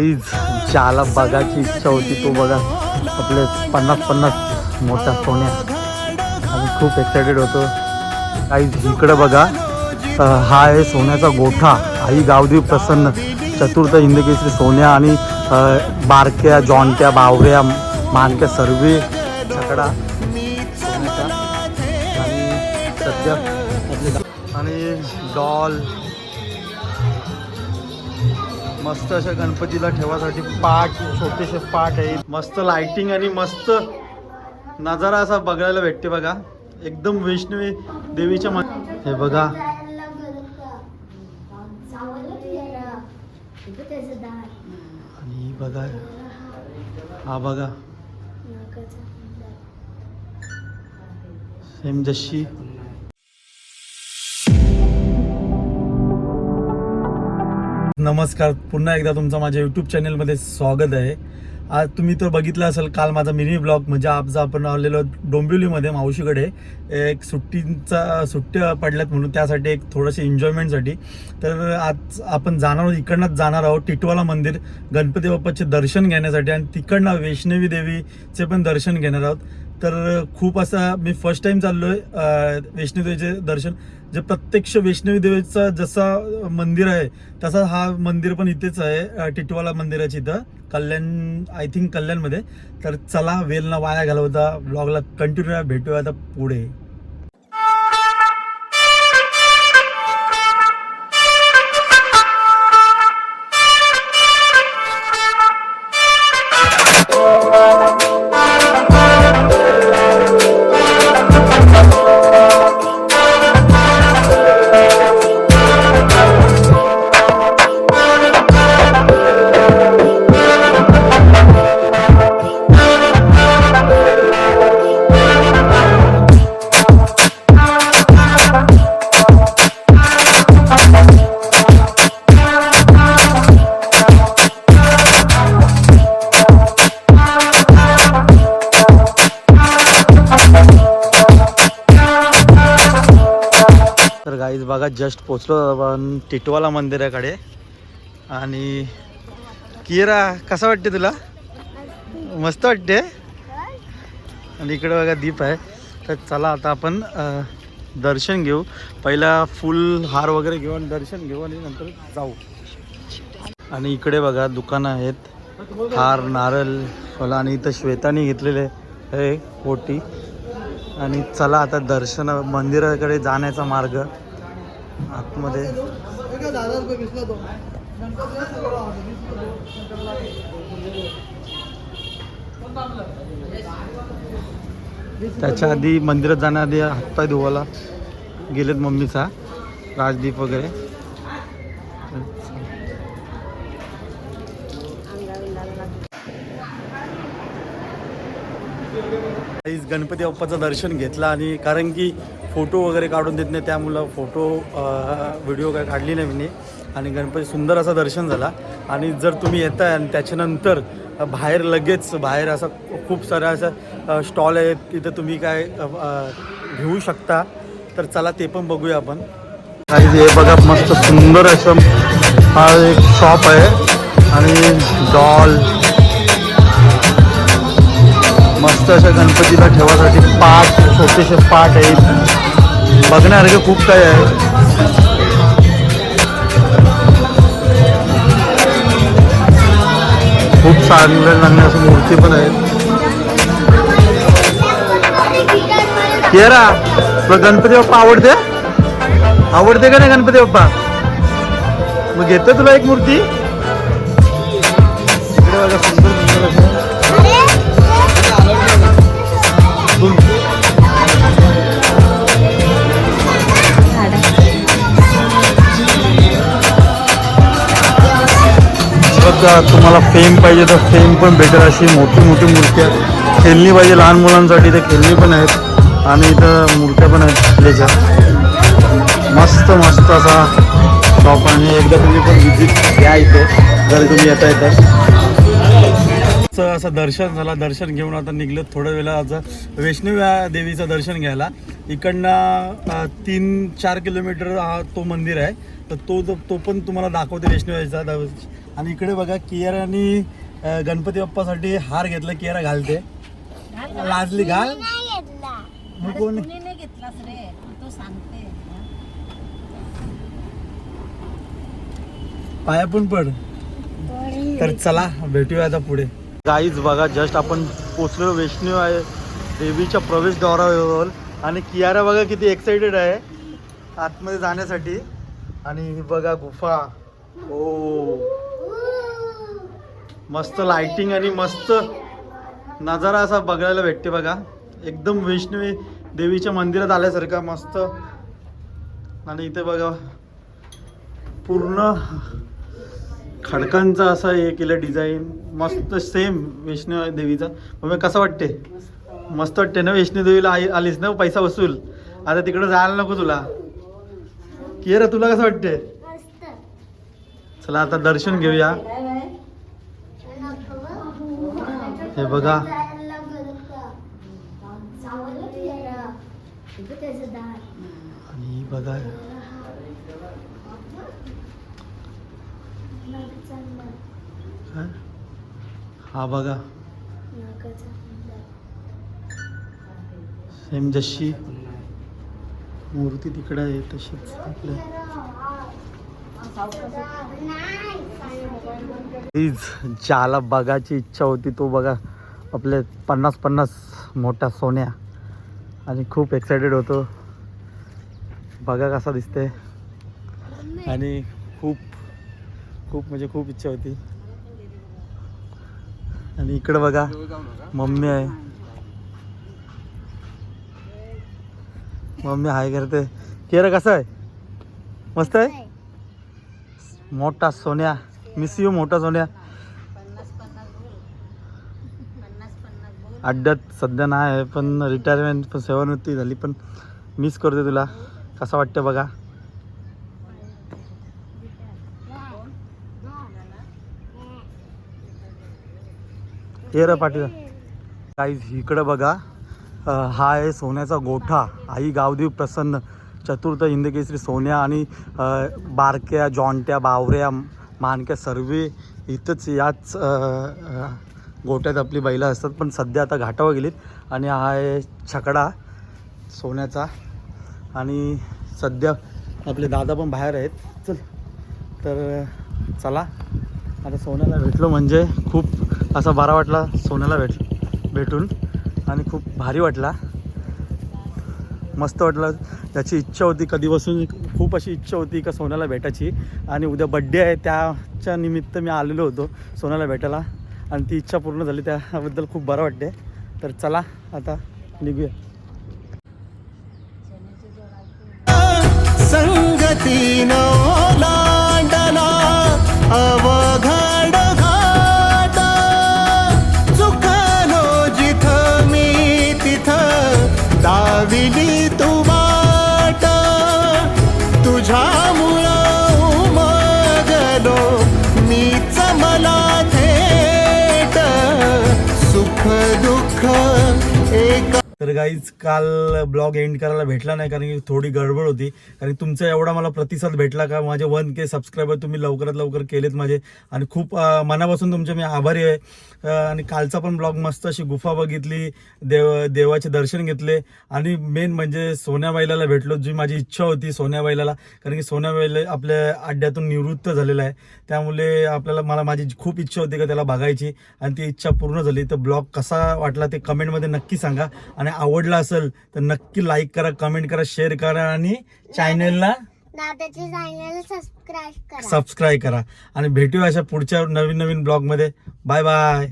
Please ज्याला बघायची इच्छा होती तो बघा. आपले पन्नास पन्नास मोठ्या सोन्या. आम्ही खूप एक्सायटेड होतो. काही इकडं बघा. हा आहे सोन्याचा गोठा. आई गावदेव प्रसन्न. चतुर्थ हिंदकेसरी सोन्या आणि बारक्या जॉनट्या बावऱ्या मानक्या सर्वे छकडा सोन्याचा. आणि सध्या आणि डॉल. मस्त अशा गणपतीला ठेवासाठी पाट छोटेसे पाट आहे मस्त लाइटिंग आणि मस्त नजारा असा बघायला भेटते बघा. एकदम वैष्णवी देवीच्या म हे बघा. आणि बघा. हा बघा. सेम जशी. नमस्कार. पुन्हा एकदा तुमचं माझ्या यूट्यूब चॅनलमध्ये स्वागत आहे. आज तुम्ही तर बघितलं असेल काल माझा मिनी ब्लॉग म्हणजे आज आपण आलेलो डोंबिवलीमध्ये मावशीकडे. एक सुट्टींचा सुट्ट्या पडल्यात म्हणून त्यासाठी एक थोडंसं एन्जॉयमेंटसाठी तर आज आपण जाणार आहोत इकडनंच जाणार आहोत टिटवाला मंदिर गणपती बाप्पाचे दर्शन घेण्यासाठी आणि तिकडनं वैष्णवी देवीचे पण दर्शन घेणार आहोत. तर खूप असा मी फर्स्ट टाईम चाललो आहे वैष्णवी देवीचे दर्शन. जे प्रत्यक्ष वैष्णवी देवीचा जसा मंदिर आहे तसा हा मंदिर पण इथेच आहे टिटवाला मंदिराची इथं. कल्याण आय थिंक कल्याणमध्ये. तर चला वेल ना वाया घालवता ब्लॉगला कंटिन्यू भेटूया आता पुढे. बघा जस्ट पोचलो आपण टिटवाला मंदिराकडे. आणि किरा कसं वाटते तुला? मस्त वाटते? आणि इकडे बघा दीप आहे. तर चला आता आपण दर्शन घेऊ. पहिला फुल हार वगैरे घेऊ आणि दर्शन घेऊ आणि नंतर जाऊ. आणि इकडे बघा दुकानं आहेत. हार नारळ फला आणि इथं श्वेतानी घेतलेले आहे ओटी आणि चला आता दर्शन मंदिराकडे जाण्याचा मार्ग. आतमध्ये. त्याच्या आधी मंदिरात जाण्याआधी हातपाय धुवायला गेलेत मम्मीचा राजदीप वगैरे. काहीच गणपती बाप्पाचं दर्शन घेतलं आणि कारण की फोटो वगैरे काढून देत नाही त्यामुळं फोटो व्हिडिओ काय काढली नाही मी. आणि गणपती सुंदर असं दर्शन झाला. आणि जर तुम्ही येताय आणि त्याच्यानंतर बाहेर लगेच बाहेर असं खूप साऱ्या असं स्टॉल आहेत तिथं तुम्ही काय घेऊ शकता. तर चला ते पण बघूया आपण. आणि हे बघा मस्त सुंदर असं हा एक शॉप आहे. आणि डॉल मस्त अशा गणपतीला ठेवासाठी पाट छोटेसे पाट आहेत. बघण्यासारखे खूप काही आहे. खूप चांगल्या चांगल्या असं मूर्ती पण आहेत. केरा तुला गणपती बाप्पा आवडते? आवडते का नाही गणपती बाप्पा? मग घेतो तुला एक मूर्ती. इकडे बघा सुंदर का तुम्हाला फेम पाहिजे तर फेम पण भेटेल. अशी मोठी मोठी मूर्ती आहेत. खेळणी पाहिजे लहान मुलांसाठी ते खेळणी पण आहेत. आणि इथं मूर्त्या पण आहेत त्याच्या मस्त मस्त असा शॉप आणि एकदा तुम्ही पण विजिट द्या इथे. जर तुम्ही येता येतात असं असं दर्शन झाला दर्शन घेऊन आता निघलं थोड्या वेळा आता वैष्णवी देवीचं दर्शन घ्यायला. इकडनं तीन चार किलोमीटर हा तो मंदिर आहे. तर तो तो- तो पण तुम्हाला दाखवते वैष्णवीचा आणि इकडे बघा कियारानी गणपती बाप्पासाठी हार घेतला कियारा घालते. लाजली घाल. नाही घेतला. मग कोण? कुणी नाही घेतलास रे तू सांगते. पाया पण पड. तर चला भेटूया आता पुढे. गाईज बघा जस्ट आपण पोचलो वैष्णव आहे. देवीच्या प्रवेशद्वारावर आणि कियारा बघा किती एक्साइटेड आहे. आतमध्ये जाण्यासाठी. आणि ही बघा गुफा. ओ मस्त लाइटिंग आणि मस्त नजारा असा बघायला भेटते बघा. एकदम वैष्णवी देवीच्या मंदिरात आल्यासारखा मस्त. आणि इथे बघा पूर्ण खडकांचा असा हे केलं डिझाईन मस्त सेम वैष्णव देवीचा मग कसं वाटते? मस्त वाटते ना वैष्णव देवीला आई आलीस ना पैसा वसूल. आता तिकडे जायला नको तुला. की रे तुला कसं वाटते? चला आता दर्शन घेऊया. हे बघा. आणि बघा. हा? हा बघा. सेम जशी मूर्ती तिकडे आहे तशीच आपल्या. प्लीज ज्याला बघायची इच्छा होती तो बघा आपले पन्नास पन्नास मोठ्या सोन्या. आणि खूप एक्सायटेड होतो. बघा कसा दिसते आणि खूप खूप म्हणजे खूप इच्छा होती. आणि इकडं बघा मम्मी आहे. मम्मी हाय करते. केर कसं आहे? मस्त आहे? मोठा सोन्या. मिस यू मोठा सोन्या. अड्ड्यात सध्या नाही आहे पण रिटायरमेंट पण सेवानिवृत्ती झाली पण मिस करते तुला. कसं वाटतं बघा? ये पाटील. काही इकडं बघा. हा आहे सोन्याचा गोठा. आई गावदेव प्रसन्न. चतुर्थ हिंदकेसरी सोन्या आणि बारक्या जॉन्ट्या बावऱ्या मानक्या सर्वे इथंच याच गोठ्यात गोट्यात आपली बैलं असतात. पण सध्या आता घाटावर गेलीत. आणि हा आहे छकडा सोन्याचा. आणि सध्या आपले दादा पण बाहेर आहेत. चल. तर चला. आता सोन्याला भेटलो म्हणजे खूप असा बरा वाटला सोन्याला भेट भेटून. आणि खूप भारी वाटला. मस्त वाटलं. त्याची इच्छा होती कधीपासून खूप अशी इच्छा होती का सोन्याला भेटायची. आणि उद्या बड्डे आहे त्याच्या निमित्त मी आलेलो होतो सोन्याला भेटायला. आणि ती इच्छा पूर्ण झाली त्याबद्दल खूप बरं वाटते. तर चला आता निघूया. संगतीनो एक तर गाईज काल ब्लॉग एंड करायला भेटला नाही कारण की थोडी गडबड होती. कारण तुमचा एवढा मला प्रतिसाद भेटला का माझे वन के सबस्क्रायबर तुम्ही लवकरात लवकर केलेत माझे. आणि खूप मनापासून तुमचे मी आभारी आहे. आणि कालचा पण ब्लॉग मस्त अशी गुफा बघितली देव देवाचे दर्शन घेतले. आणि मेन म्हणजे सोन्याबाईलाला भेटलो जी माझी इच्छा होती सोन्याबाईलाला कारण की सोन्या आपल्या अड्ड्यातून निवृत्त झालेला आहे. त्यामुळे आपल्याला मला माझी खूप इच्छा होती का त्याला बघायची. आणि ती इच्छा पूर्ण झाली. तर ब्लॉग कसा वाटला ते कमेंटमध्ये नक्की सांगा. आणि आवडला असेल तर नक्की लाईक करा कमेंट करा शेअर करा आणि चॅनलला सबस्क्राईब करा. आणि भेटूया अशा पुढच्या नवीन नवीन ब्लॉगमध्ये बाय बाय